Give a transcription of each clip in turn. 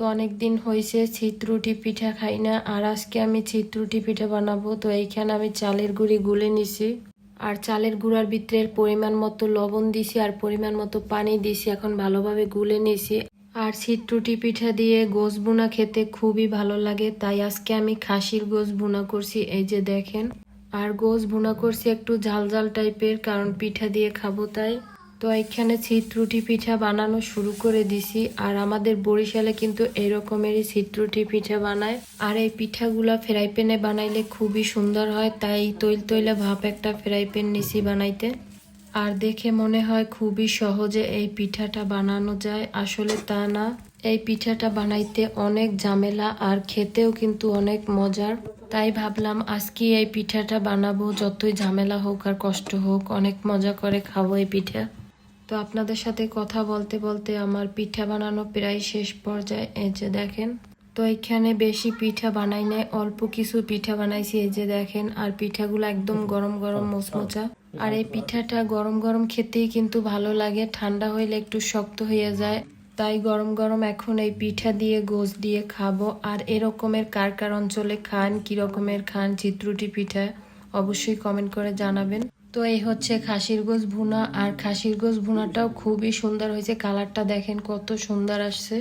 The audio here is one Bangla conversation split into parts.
তো অনেক দিন হয়েছে ছিত্রুটি পিঠা খাই না, আর আজকে আমি ছিত্রুটি পিঠা বানাবো। তো এইখানে আমি চালের গুঁড়ি গুলে নিছি। আর চালের গুঁড়ার ভিতরের পরিমাণ মতো লবণ দিছি আর পরিমাণ মতো পানি দিছি, এখন ভালোভাবে গুলে নিছি। আর ছিট্রুটি পিঠা দিয়ে গোস বুনা খেতে খুবই ভালো লাগে, তাই আজকে আমি খাসির গোস বুনা করছি, এই যে দেখেন। আর গোস বুনা করছি একটু ঝাল ঝাল টাইপের কারণ পিঠা দিয়ে খাব তাই। তো এখানে ছিট্রুটি পিঠা বানানো শুরু করে দিছি। আর আমাদের বরিশালে কিন্তু এরকমেরই ছিট্রুটি পিঠা বানায়। আর এই পিঠাগুলা ফ্রাই প্যানে বানাইলে খুবই সুন্দর হয়। তাই তৈল তৈলে ভাপ একটা ফ্রাই প্যান নিছি বানাইতে। আর দেখে মনে হয় খুবই সহজে এই পিঠাটা বানানো যায়। আসলে তা না। এই পিঠাটা বানাইতে অনেক ঝামেলা আর খেতেও কিন্তু অনেক মজার। তাই ভাবলাম আজকে এই পিঠাটা বানাবো। যতই ঝামেলা হোক আর কষ্ট হোক, অনেক মজা করে খাব এই পিঠা। তো আপনাদের সাথে কথা বলতে বলতে আমার পিঠা বানানো প্রায় শেষ পর্যায়ে এই যে দেখেন। তো এখানে বেশি পিঠা বানাই নাই অল্প কিছু পিঠা বানাইছি এই যে দেখেন। আর পিঠাগুলো একদম গরম গরম মোচমোচা। আর এই পিঠাটা গরম গরম খেতেই কিন্তু ভালো লাগে ঠান্ডা হইলে একটু শক্ত হয়ে যায়। তাই গরম গরম এখন এই পিঠা দিয়ে গোস দিয়ে খাব। আর এরকমের কার কার অঞ্চলে খান কি রকমের খান চিত্রুটি পিঠা অবশ্যই কমেন্ট করে জানাবেন। তো এই হচ্ছে খাসির গোস ভুনা। আর খাসির গোস ভুনাটাও খুবই সুন্দর হয়েছে। কালারটা দেখেন কত সুন্দর আসছে।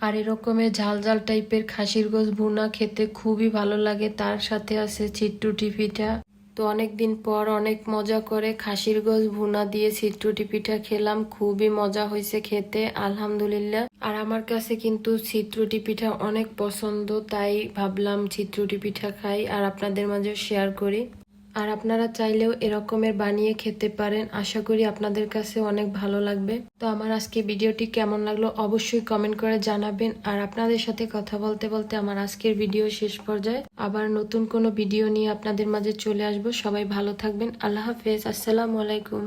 আর এরকমের ঝাল ঝাল টাইপের খাসির গোস ভুনা খেতে খুবই ভালো লাগে। তার সাথে আছে চিট্টুটি পিঠা। তো অনেক দিন পর অনেক মজা করে খাসির গোস ভুনা দিয়ে চিট্টুটি পিঠা খেলাম। খুবই মজা হয়েছে খেতে, আলহামদুলিল্লাহ। আর আমার কাছে কিন্তু চিত্রুটি পিঠা অনেক পছন্দ, তাই ভাবলাম চিত্রুটি পিঠা খাই আর আপনাদের মাঝে শেয়ার করি। আর আপনারা চাইলেও এরকমের বানিয়ে খেতে পারেন। আশা করি আপনাদের কাছে অনেক ভালো লাগবে। তো আমার আজকে ভিডিওটি কেমন লাগল অবশ্যই কমেন্ট করে জানাবেন। আর আপনাদের সাথে কথা বলতে বলতে আমার আজকের ভিডিও শেষ পর্যায়ে আবার নতুন কোনো ভিডিও নিয়ে আপনাদের মাঝে চলে আসব। সবাই ভালো থাকবেন। আল্লাহ হাফেজ। আসসালামু আলাইকুম।